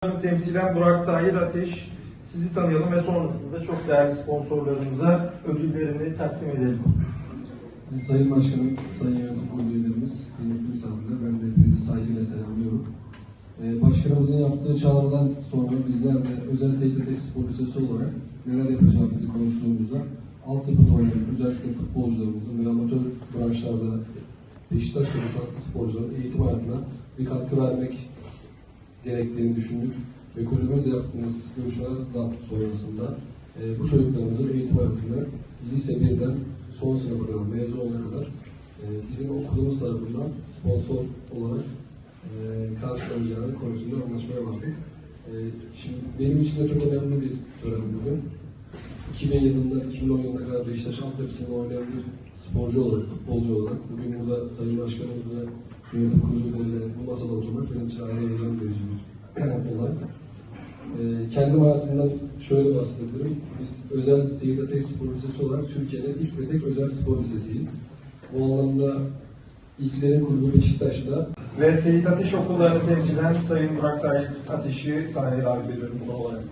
temsilen Burak Tahir Ateş. Sizi tanıyalım ve sonrasında çok değerli sponsorlarımıza ödüllerini takdim edelim. Sayın Başkanım, Sayın Yönetim Kurulu üyelerimiz, kıymetli misafirler, ben de hepinizi saygıyla selamlıyorum. Ee, Başkanımızın yaptığı çağrıdan sonra bizler de özel seyirde spor lisesi olarak neler yapacağımızı konuştuğumuzda altyapıda oynayan özellikle futbolcularımızın ve amatör branşlarda Beşiktaş ve lisanslı sporcuların eğitim hayatına bir katkı vermek gerektiğini düşündük ve kulübümüzle yaptığımız görüşmeler da sonrasında e, bu çocuklarımızın eğitim hayatını lise 1'den son sınıfa kadar mezun olana kadar e, bizim okulumuz tarafından sponsor olarak e, karşılanacağını konusunda anlaşmaya vardık. E, şimdi benim için de çok önemli bir tören bugün. 2000 yılından 2010 yılına kadar Beşiktaş altyapısında oynayan bir sporcu olarak, futbolcu olarak bugün burada Sayın Başkanımız ve yönetim kurulu üyeleriyle bu masada oturmak benim için ayrı heyecan verici bir olay. Ee, kendim hayatımdan şöyle bahsedebilirim. Biz özel seyirde tek spor lisesi olarak Türkiye'nin ilk ve tek özel spor lisesiyiz. Bu anlamda ilklerin kulübü Beşiktaş'ta Ve Seyit Ateş okullarını temsilen Sayın Burak Tahir Ateş'i sahneye davet ediyorum olarak.